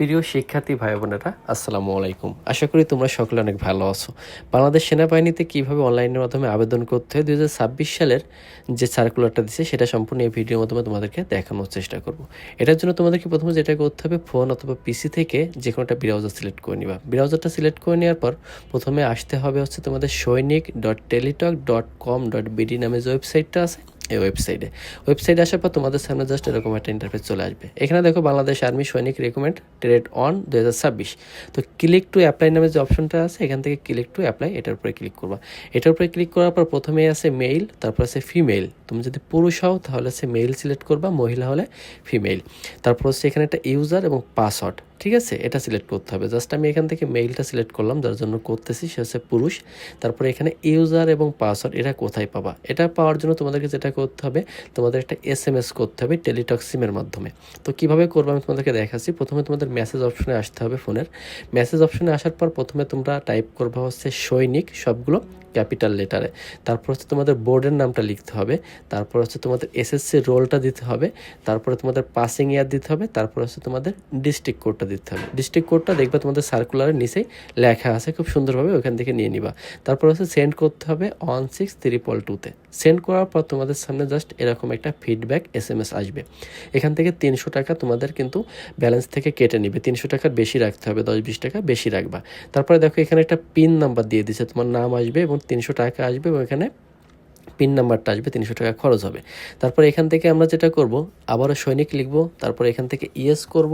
প্রিয় শিক্ষার্থী ভাই বোনেরা, আসসালামু আলাইকুম। আশা করি তোমরা সকলে অনেক ভালো আছো। বাংলাদেশ সেনাবাহিনীতে কীভাবে অনলাইনের মাধ্যমে আবেদন করতে হয়, দুই সালের যে সার্কুলারটা দিছে, সেটা সম্পূর্ণ এই ভিডিওর মাধ্যমে তোমাদেরকে দেখানোর চেষ্টা করব। এটার জন্য তোমাদেরকে প্রথমে যেটা করতে হবে, ফোন অথবা পিসি থেকে যে কোনো একটা ব্রাউজার সিলেক্ট করে নিবা। ব্রাউজারটা সিলেক্ট করে নেওয়ার পর প্রথমে আসতে হবে হচ্ছে তোমাদের Sainik dot Teletalk dot com dot BD নামে যে ওয়েবসাইটটা আছে এই ওয়েবসাইটে ওয়েবসাইটে আসার পর তোমাদের সামনে জাস্ট এরকম একটা ইন্টারফেস চলে আসবে। এখানে দেখো বাংলাদেশ আর্মি সৈনিক রেকমেন্ড ট্রেড অন দু হাজার ছাব্বিশ। তো ক্লিক টু অ্যাপ্লাই নামে যে অপশনটা আছে, এখান থেকে ক্লিক টু অ্যাপ্লাই এটার উপরে ক্লিক করবা। এটার উপরে ক্লিক করার পর প্রথমেই আছে মেইল তারপর আছে ফিমেল তুমি যদি পুরুষ হও, তাহলে সে মেইল সিলেক্ট করবা, মহিলা হলে ফিমেল তারপর হচ্ছে এখানে একটা ইউজার এবং পাসওয়ার্ড ঠিক আছে? এটা সিলেক্ট করতে হবে। জাস্ট আমি এখান থেকে মেইলটা সিলেক্ট করলাম, যার জন্য করতেছি, সে হচ্ছে পুরুষ। তারপরে এখানে ইউজার এবং পাসওয়ার্ড এটা কোথায় পাবা? এটা পাওয়ার জন্য তোমাদেরকে যেটা করতে হবে, তোমাদের একটা এস এম এস করতে হবে টেলিটক সিমের মাধ্যমে। তো কীভাবে করব আমি তোমাদেরকে দেখাচ্ছি। প্রথমে তোমাদের মেসেজ অপশনে আসতে হবে ফোনের। মেসেজ অপশনে আসার পর প্রথমে তোমরা টাইপ করবা হচ্ছে সৈনিক, সবগুলো। ক্যাপিটাল লেটারে। তারপর হচ্ছে তোমাদের বোর্ডের নামটা লিখতে হবে, তারপর হচ্ছে তোমাদের এসএসসি রোলটা দিতে হবে, তারপরে তোমাদের পাসিং ইয়ার দিতে হবে, তারপর হচ্ছে তোমাদের ডিস্ট্রিক্ট কোডটা দিতে হবে। ডিস্ট্রিক্ট কোডটা দেখবে তোমাদের সার্কুলারের নিচেই লেখা আছে, খুব সুন্দরভাবে ওখান থেকে নিয়ে নিবা। তারপর হচ্ছে সেন্ড করতে হবে ওয়ান সিক্স ত্রিপল টুতে সেন্ড করার পর তোমাদের সামনে জাস্ট এরকম একটা ফিডব্যাক এস এম এস আসবে। এখান থেকে তিনশো টাকা তোমাদের কিন্তু ব্যালেন্স থেকে কেটে নিবে। তিনশো টাকার বেশি রাখতে হবে, দশ বিশ টাকা বেশি রাখবা। তারপরে দেখো এখানে একটা পিন নাম্বার দিয়ে দিছে তোমার নাম আসবে এবং তিনশো টাকা আসবে এবং এখানে পিন নাম্বারটা আসবে, তিনশো টাকা খরচ হবে। তারপর এখান থেকে আমরা যেটা করব, আবারও সৈনিক লিখব, তারপর এখান থেকে ইয়েস করব।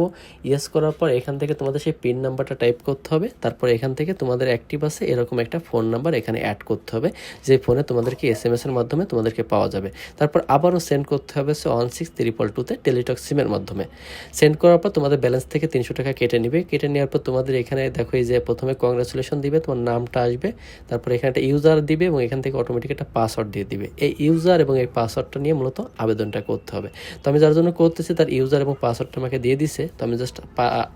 ইয়েস করার পর এখান থেকে তোমাদের সেই পিন নাম্বারটা টাইপ করতে হবে, তারপর এখান থেকে তোমাদের অ্যাক্টিভ আছে, এরকম একটা ফোন নাম্বার এখানে অ্যাড করতে হবে, যে ফোনে তোমাদেরকে এস এম এর মাধ্যমে তোমাদেরকে পাওয়া যাবে। তারপর আবারও সেন্ড করতে হবে সে ওয়ান সিক্স ত্রিপল টুতে টেলিটক সিমের মাধ্যমে। সেন্ড করার পর তোমাদের ব্যালেন্স থেকে তিনশো টাকা কেটে নিবে। কেটে নেওয়ার পর তোমাদের এখানে দেখো এই যে প্রথমে কংগ্রাচুলেশন দিবে, তোমার নামটা আসবে, তারপর এখানে একটা ইউজার দিবে এবং এখান থেকে অটোমেটিক একটা পাসওয়ার্ড দিয়ে দিবে। এই ইউজার এবং এই পাসওয়ার্ডটা নিয়ে মূলত আবেদনটা করতে হবে। তো আমি যার জন্য করতেছি, তার ইউজার এবং পাসওয়ার্ডটা আমাকে দিয়ে দিছে, তো আমি জাস্ট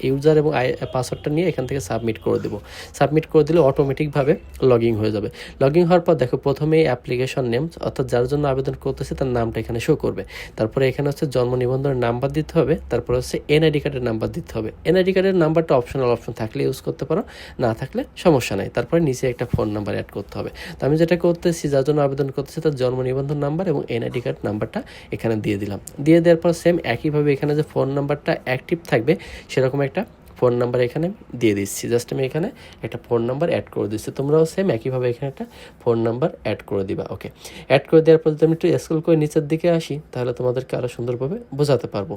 ইউজার এবং পাসওয়ার্ডটা নিয়ে এখান থেকে সাবমিট করে দেবো। সাবমিট করে দিলে অটোমেটিকভাবে লগ ইন হয়ে যাবে। লগ ইন হওয়ার পর দেখো, প্রথমেই অ্যাপ্লিকেশন নেম অর্থাৎ যার জন্য আবেদন করতেছে, তার নামটা এখানে শো করবে। তারপরে এখানে হচ্ছে জন্ম নিবন্ধনের নাম্বার দিতে হবে, তারপরে হচ্ছে এনআইডি কার্ডের নাম্বার দিতে হবে। এনআইডি কার্ডের নাম্বারটা অপশনাল অপশন থাকলে ইউজ করতে পারো, না থাকলে সমস্যা নাই। তারপরে নিচে একটা ফোন নাম্বার অ্যাড করতে হবে। তো আমি যেটা করতেছি, যার জন্য আবেদন করতেছি তার জন্ম নিবন্ধন নাম্বার এবং এনআইডি কার্ড নাম্বারটা এখানে দিয়ে দিলাম। দিয়ে দেওয়ার পর সেম একইভাবে এখানে যে ফোন নাম্বারটা অ্যাক্টিভ থাকবে, সেরকম একটা ফোন নাম্বার এখানে দিয়ে দিচ্ছি। জাস্ট আমি এখানে একটা ফোন নাম্বার অ্যাড করে দিচ্ছি। তোমরাও সেম একইভাবে এখানে একটা ফোন নাম্বার অ্যাড করে দিবা ওকে অ্যাড করে দেওয়ার পর যদি আমি একটু স্কুল করে নিচের দিকে আসি, তাহলে তোমাদেরকে আরও সুন্দরভাবে বোঝাতে পারব।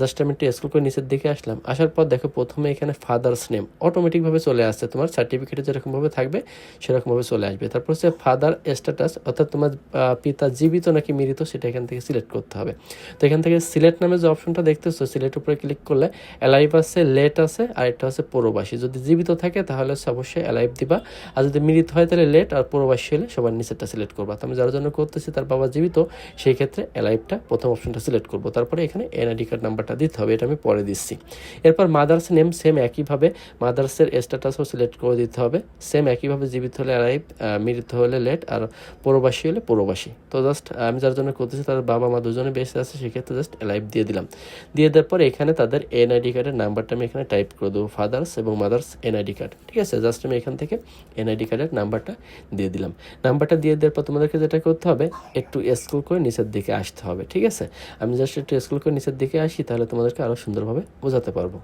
জাস্ট আমি একটু স্কুল করে নিচের দিকে আসলাম, আসার পর দেখো প্রথমে এখানে ফাদার্স নেম অটোমেটিকভাবে চলে আসছে। তোমার সার্টিফিকেটে যেরকমভাবে থাকবে, সেরকমভাবে চলে আসবে। তারপর হচ্ছে ফাদার স্ট্যাটাস অর্থাৎ তোমার পিতা জীবিত নাকি মৃত, সেটা এখান থেকে সিলেক্ট করতে হবে। তো এখান থেকে সিলেক্ট নামে যে অপশনটা দেখতেছো সিলেক্ট উপরে ক্লিক করলে অ্যালাইভ আছে লেট আছে আর একটা হচ্ছে প্রবাসী যদি জীবিত থাকে, তাহলে হচ্ছে অবশ্যই অ্যালাইভ দিবা। আর যদি মৃত হয়, তাহলে লেট আর প্রবাসী হলে সবার নিচেরটা সিলেক্ট করবা। তো আমি যার জন্য করতেছি, তার বাবা জীবিত, সেই ক্ষেত্রে অ্যালাইভটা প্রথম অপশনটা সিলেক্ট করব। তারপরে এখানে এনআইডি কার্ড নাম্বারটা দিতে হবে, এটা আমি পরে দিচ্ছি। এরপর মাদার্স নেম সেম একইভাবে মাদার্সের স্ট্যাটাসও সিলেক্ট করে দিতে হবে। সেম একইভাবে জীবিত হলে অ্যালাইভ মৃত হলে লেট আর প্রবাসী হলে প্রবাসী তো জাস্ট আমি যার জন্য করতেছি, তার বাবা মা দুজনে বেঁচে আছে, সেক্ষেত্রে জাস্ট অ্যালাইভ দিয়ে দিলাম। দিয়ে দেওয়ার পর এখানে তাদের এনআইডি কার্ডের নাম্বারটা আমি এখানে টাইপ করে দেবো ফাদার্স এবং মাদার্স এনআইডি কার্ড ঠিক আছে? জাস্ট আমি এখান থেকে এনআইডি কার্ডের নাম্বারটা দিয়ে দিলাম। নাম্বারটা দিয়ে দেওয়ার পর তোমাদেরকে যেটা করতে হবে, একটু স্কুল করে নিচের দিকে আসতে হবে, ঠিক আছে? আমি জাস্ট একটু স্কুল করে নিচের দিকে আসি, তাহলে তোমাদেরকে আরও সুন্দরভাবে বোঝাতে পারব।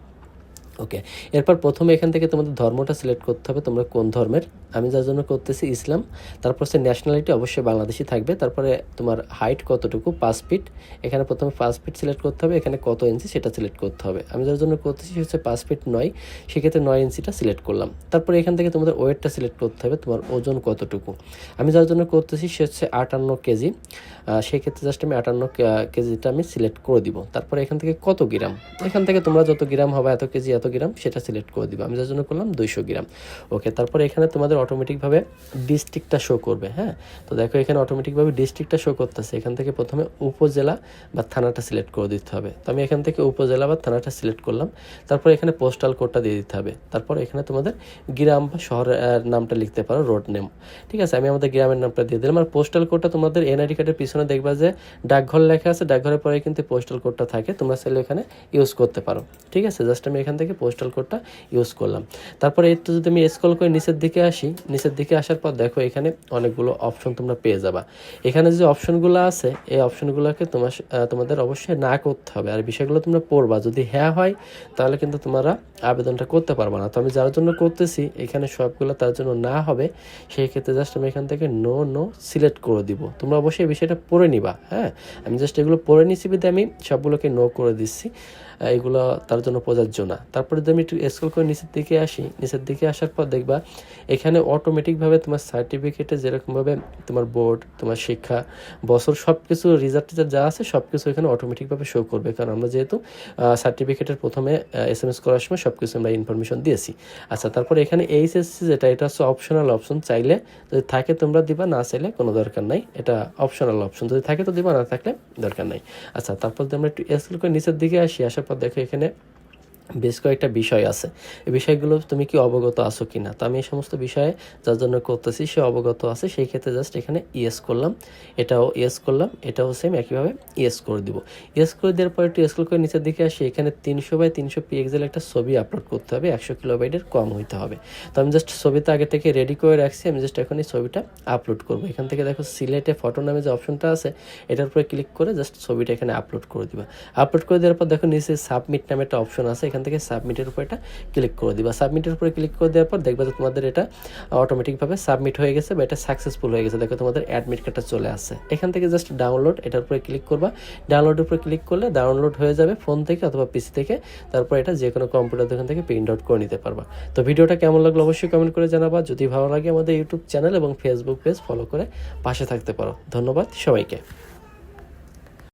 ওকে এরপর প্রথমে এখান থেকে তোমাদের ধর্মটা সিলেক্ট করতে হবে তোমরা কোন ধর্মের। আমি যার জন্য করতেছি ইসলাম, তারপর হচ্ছে ন্যাশনালিটি অবশ্যই বাংলাদেশি থাকবে। তারপরে তোমার হাইট কতটুকু? পাঁচ ফিট এখানে প্রথমে পাঁচ ফিট সিলেক্ট করতে হবে, এখানে কত ইঞ্চি সেটা সিলেক্ট করতে হবে। আমি যার জন্য করতেছি হচ্ছে পাঁচ ফিট নয়, সেক্ষেত্রে নয় ইঞ্চিটা সিলেক্ট করলাম। তারপরে এখান থেকে তোমাদের ওয়েটটা সিলেক্ট করতে হবে, তোমার ওজন কতটুকু? আমি যার জন্য করতেছি সে হচ্ছে আটান্ন কেজি। সেক্ষেত্রে জাস্ট আমি আটান্ন কেজিটা আমি সিলেক্ট করে দিব। তারপরে এখান থেকে কত গ্রাম এখান থেকে তোমরা যত গ্রাম হবে, এত কেজি, এত গ্রাম, সেটা সিলেক্ট করে দিবা। আমি যার জন্য করলাম, দুইশো গ্রাম। ওকে তারপরে এখানে তোমাদের অটোমেটিকভাবে ডিস্ট্রিক্টটা শো করবে হ্যাঁ? তো দেখো, এখানে অটোমেটিকভাবে ডিস্ট্রিক্টটা শো করতেছে। এখান থেকে প্রথমে উপজেলা বা থানাটা সিলেক্ট করে দিতে হবে। তো আমি এখান থেকে উপজেলা বা থানাটা সিলেক্ট করলাম। তারপর এখানে পোস্টাল কোডটা দিয়ে দিতে হবে। তারপর এখানে তোমাদের গ্রাম বা শহরের নামটা লিখতে পারো রোড নেম ঠিক আছে? আমি আমাদের গ্রামের নামটা দিয়ে দিলাম। আর পোস্টাল কোডটা তোমাদের এনআইডি কার্ডের পিছনে দেখবা যে ডাকঘর লেখা আছে। ডাকঘরের পরে কিন্তু পোস্টাল কোডটা থাকে। তোমরা চাইলে এখানে ইউজ করতে পারো। ঠিক আছে? জাস্ট আমি এখান থেকে পোস্টাল কোডটা ইউজ করলাম। তারপরে একটু যদি আমি স্ক্রল করে নিচের দিকে আসি, নিচের দিকে আসার পর দেখো এখানে অনেকগুলো অপশন তোমরা পেয়ে যাবা। এখানে যে অপশনগুলো আছে, এই অপশনগুলোকে তোমার তোমাদের অবশ্যই না করতে হবে। আর বিষয়গুলো তোমরা পড়বা। যদি হ্যাঁ হয়, তাহলে কিন্তু তোমরা আবেদনটা করতে পারবে না। তো আমি যার জন্য করতেছি, এখানে সবগুলো তার জন্য না হবে, সেই ক্ষেত্রে জাস্ট আমি এখান থেকে নো নো সিলেক্ট করে দিব। তোমরা অবশ্যই বিষয়টা পড়ে নিবা হ্যাঁ? আমি জাস্ট এগুলো পড়ে নিছি বিধে আমি সবগুলোকে নো করে দিচ্ছি। এগুলো তার জন্য প্রযোজ্য না। তারপরে যদি আমি একটু স্ক্রল করে নিচের দিকে আসি, নিচের দিকে আসার পর দেখবা এখানে অটোমেটিকভাবে তোমার সার্টিফিকেটে যেরকমভাবে তোমার বোর্ড তোমার শিক্ষা, বছর সব কিছু রিজাল্ট টিজাল্ট যা আছে সব কিছু এখানে অটোমেটিকভাবে শো করবে। কারণ আমরা যেহেতু সার্টিফিকেটের প্রথমে এস এম এস করার সময় সব কিছু আমরা ইনফরমেশন দিয়েছি। আচ্ছা তারপরে এখানে এইচএসসি যেটা, এটা হচ্ছে অপশনাল অপশন চাইলে যদি থাকে তোমরা দিবা, না চাইলে কোনো দরকার নাই। এটা অপশনাল অপশন যদি থাকে তো দিবা, না থাকলে দরকার নাই। আচ্ছা তারপর যদি আমরা একটু স্কুল করে নিচের দিকে আসি, আসার পর দেখো এখানে বেশ কয়েকটা বিষয় আছে। এই বিষয়গুলো তুমি কি অবগত আছো কি না তো আমি এই সমস্ত বিষয়ে যার জন্য করতেছি সে অবগত আছে, সেই ক্ষেত্রে জাস্ট এখানে ইয়েস করলাম। এটাও ইয়েস করলাম, এটাও সেম একইভাবে ইয়েস করে দিব। ইয়েস করে দেওয়ার পর একটু স্কুল করে নিচের দিকে আসি, এখানে তিনশো বাই তিনশো পিএক্সেল একটা ছবি আপলোড করতে হবে, একশো কিলোবাইটের কম হইতে হবে। তো আমি জাস্ট ছবিটা আগে থেকে রেডি করে রাখছি, আমি জাস্ট এখন এই ছবিটা আপলোড করব। এখান থেকে দেখো সিলেটে ফটো নামে যে অপশনটা আছে, এটার উপরে ক্লিক করে জাস্ট ছবিটা এখানে আপলোড করে দিবা। আপলোড করে দেওয়ার পর দেখো নিচে সাবমিট নামে একটা অপশন আছে এখান থেকে সাবমিটের উপর এটা ক্লিক করে দিবা। সাবমিটের উপরে ক্লিক করে দেওয়ার পর দেখবা যে তোমাদের এটা অটোমেটিকভাবে সাবমিট হয়ে গেছে বা এটা সাকসেসফুল হয়ে গেছে। দেখো তোমাদের অ্যাডমিট কার্ডটা চলে আসছে। এখান থেকে জাস্ট ডাউনলোড এটার উপরে ক্লিক করবা। ডাউনলোডের উপরে ক্লিক করলে ডাউনলোড হয়ে যাবে ফোন থেকে অথবা পিসি থেকে। তারপর এটা যে কোনো কম্পিউটার দোকান থেকে প্রিন্ট আউট করে নিতে পারবা। তো ভিডিওটা কেমন লাগল অবশ্যই কমেন্ট করে জানাবা। যদি ভালো লাগে আমাদের ইউটিউব চ্যানেল এবং ফেসবুক পেজ ফলো করে পাশে থাকতে পারো। ধন্যবাদ সবাইকে।